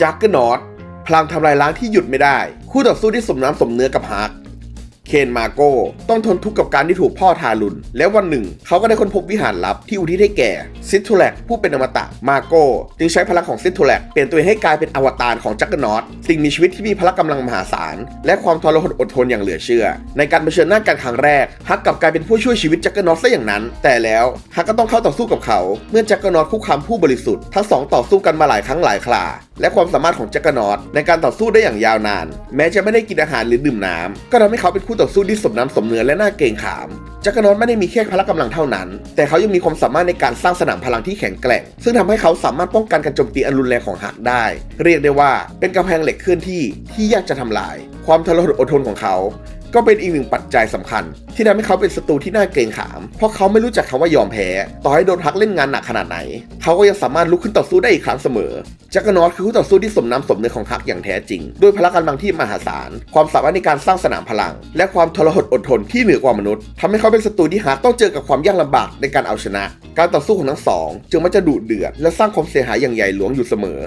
จักเกอร์นอตพลังทำลายล้างที่หยุดไม่ได้ คู่ต่อสู้ที่สมน้ำสมเนื้อกับฮาร์กเคนมาโก้ต้องทนทุกข์กับการที่ถูกพ่อทารุณ แล้ววันหนึ่ง เขาก็ได้ค้นพบวิหารลับที่อุทิศให้แก่ซิททูแลกผู้เป็นอมตะมาโก้จึงใช้พลังของซิททูแลกเปลี่ยนตัวเองให้กลายเป็นอวตารของจักเกอร์นอตสิ่งมีชีวิตที่มีพละกำลังมหาศาล และความทรหดอดทนอย่างเหลือเชื่อ ในการเผชิญหน้ากันครั้งแรกฮักกับกลายเป็นผู้ช่วยชีวิตจักเกอร์นอตซะอย่างนั้น แต่แล้วฮักก็ต้องเข้าต่อสู้กับเขา เมื่อจักรนอตคุกคามผู้บริสุทธิ์ทั้งสองต่อสู้กันมาหลายครั้งหลายครา และความสามารถของจักรนอตในการต่อสู้ได้อย่างยาวนาน แม้จะไม่ได้กินอาหารหรือดื่มน้ำก็ทำให้เขาเป็นคู่ต่อสู้ที่สมน้ำสมเนื้อและน่าเกรงขาม จักรนอตไม่ได้มีแค่พละกำลังเท่านั้น แต่เขายังมีความสามารถในการสร้างสนามพลังที่แข็งแกร่ง ซึ่งทำให้เขาสามารถป้องกันการโจมตีอันรุนแรงของฮักได้ เรียกได้ว่าเป็นกำแพงเหล็กเคลื่อนที่ที่ยากจะทำลาย ความทรหดอดทนของเขา ก็เป็นอีกหนึ่งปัจจัยสำคัญ ที่ทำให้เขาเป็นศัตรูที่น่าเกรงขาม เพราะเขาไม่รู้จักคำว่ายอมแพ้ ต่อให้โดนฮักเล่นงานหนักขนาดไหน เขาก็ยังสามารถลุกขึ้นต่อสู้ได้อีกครั้งเสมอจักรนอตคือคู่ต่อสู้ที่สมน้ำสมเนื้อของฮักอย่างแท้จริง ด้วยพละกำลังที่มหาศาล ความสามารถในการสร้างสนามพลัง และความทรหดอดทนที่เหนือกว่ามนุษย์ทำให้เขาเป็นศัตรูที่ฮักต้องเจอกับความยากลำบากในการเอาชนะ การต่อสู้ของทั้งสอง จึงมักจะดุเดือดและสร้างความเสียหายอย่างใหญ่หลวงอยู่เสมอ